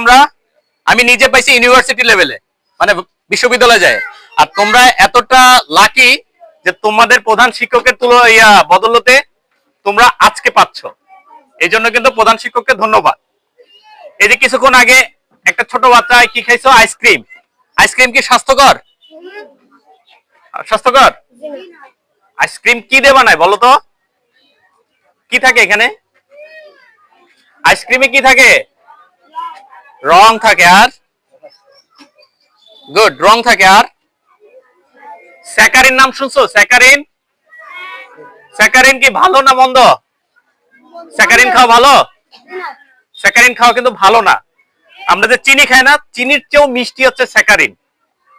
আমরা আমি নিজে পাইছি ইউনিভার্সিটি লেভেলে মানে বিশ্ববিদ্যালয়ে যায়। আর তোমরা এতটা লাকি যে তোমাদের প্রধান শিক্ষকের তুলো, ইয়া, বদলতে তোমরা আজকে পাচ্ছ। এই জন্য কিন্তু প্রধান শিক্ষককে ধন্যবাদ। এই যে কিছুক্ষণ আগে একটা ছোট বাচ্চা কি খাইছো? আইসক্রিম আইসক্রিম কি স্বাস্থ্যকর? স্বাস্থ্যকর? আইসক্রিম কি দিয়ে বানায় বলো তো? কি থাকে এখানে? আইসক্রিমে কি থাকে? রং থাকে আর? গুড রং থাকে আর? স্যাকারিন নাম শুনছো? স্যাকারিন স্যাকারিন কি ভালো না মন্দ? স্যাকারিন খাওয়া ভালো? স্যাকারিন খাওয়া কিন্তু ভালো না। আমরা যে চিনি খাই না, চিনির চেয়েও মিষ্টি হচ্ছে স্যাকারিন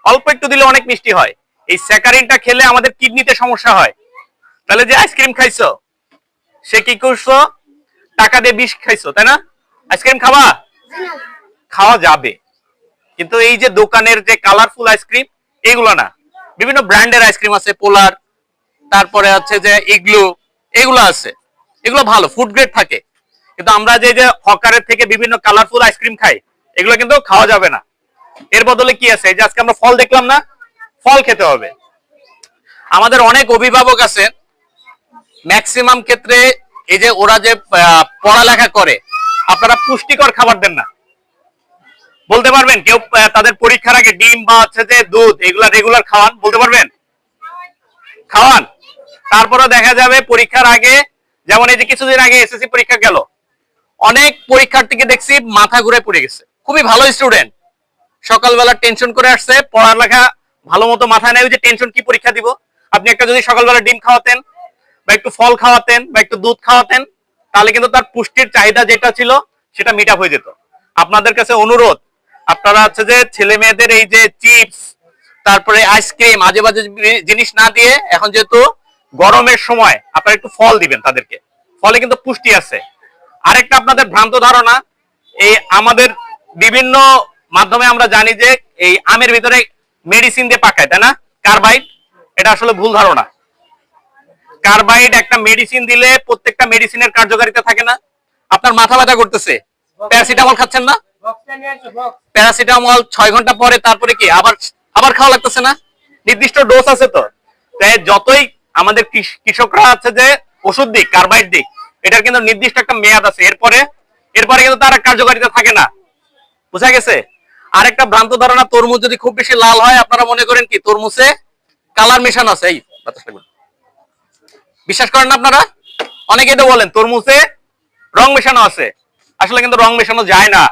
অল্প একটু দিলে অনেক মিষ্টি হয়। এই স্যাকারিনটা খেলে আমাদের কিডনিতে সমস্যা হয়। তাহলে যে আইসক্রিম খাইছো, সে কি করছ? টাকা দিয়ে বিষ খাইছো, তাই না? আইসক্রিম খাবা? খাওয়া যাবে। কিন্তু এই যে দোকানের যে কালারফুল আইসক্রিম এগুলো না। বিভিন্ন ব্র্যান্ডের আইসক্রিম আছে পোলার তারপরে আছে যে ইগলু এগুলো আছে। এগুলো ভালো ফুড গ্রেড থাকে। কিন্তু আমরা যে যে হকারের থেকে বিভিন্ন কালারফুল আইসক্রিম খাই, এগুলো কিন্তু খাওয়া যাবে না। এর বদলে কি আছে? যে আজকে আমরা ফল দেখলাম না, ফল খেতে হবে। আমাদের অনেক অভিভাবক আছে ম্যাক্সিমাম ক্ষেত্রে এই যে ওরা যে পড়ালেখা করে, আপনারা পুষ্টিকর খাবার দেন না। বলতে পারবেন? কেউ তাদের পরীক্ষার আগে ডিম বা হচ্ছে যে দুধ, এগুলা রেগুলার খাওয়ান, বলতে পারবেন? খাওয়ান। তারপরে দেখা যাবে পরীক্ষার আগে, যেমন এই যে কিছুদিন আগে এসএসসি পরীক্ষা গেল, অনেক পরীক্ষার্থীকে দেখছি মাথা ঘুরে পড়ে গেছে। খুবই ভালো স্টুডেন্ট সকালবেলা টেনশন করে আসছে, পড়ালেখা ভালো মতো মাথায় নেই যে টেনশন কি পরীক্ষা দিব? আপনি একটা যদি সকালবেলা ডিম খাওয়াতেন, বা একটু ফল খাওয়াতেন, বা একটু দুধ খাওয়াতেন, তাহলে কিন্তু তার পুষ্টির চাহিদা যেটা ছিল, সেটা মিট হয়ে যেত। আপনাদের কাছে অনুরোধ আপনারা হচ্ছে যে ছেলে মেয়েদের এই যে চিপস, তারপরে আইসক্রিম আজে বাজে জিনিস না দিয়ে এখন যেহেতু গরমের সময়, আপনারা একটু ফল দিবেন তাদেরকে। ফলে কিন্তু পুষ্টি আছে। আরেকটা আপনাদের ভ্রান্ত ধারণা, এই আমাদের বিভিন্ন মাধ্যমে আমরা জানি যে এই আমের ভিতরে মেডিসিন দিয়ে পাকায়, তাই না? কার্বাইড, এটা আসলে ভুল ধারণা। কার্বাইড একটা মেডিসিন দিলে প্রত্যেকটা মেডিসিনের কার্যকারিতা থাকে না। আপনার মাথা ব্যথা করতেছে, প্যারাসিটামল খাচ্ছেন না? প্যারাসিটামল ছয় ঘণ্টা পরে, তারপরে কি? আবার আবার খাওয়া লাগতেছে না? নির্দিষ্ট ডোজ আছে তো। তাই যতই আমাদের কৃষকরা আছে যে ওষুধ দিক কার্বাইড দিক, এটার কিন্তু নির্দিষ্ট একটা মেয়াদ আছে। এরপরে এরপরে কিন্তু তার কার্যকারিতা থাকে না। বুঝা গেছে? আরেকটা ভ্রান্ত ধারণা, তরমুজ যদি খুব বেশি লাল হয়, আপনারা মনে করেন কি, তরমুজে কালার মেশানো আছে? এই বিশ্বাস করেন না আপনারা? অনেকে তো বলেন, তরমুজে রং মেশানো আছে। আসলে কিন্তু রং মেশানো যায় না।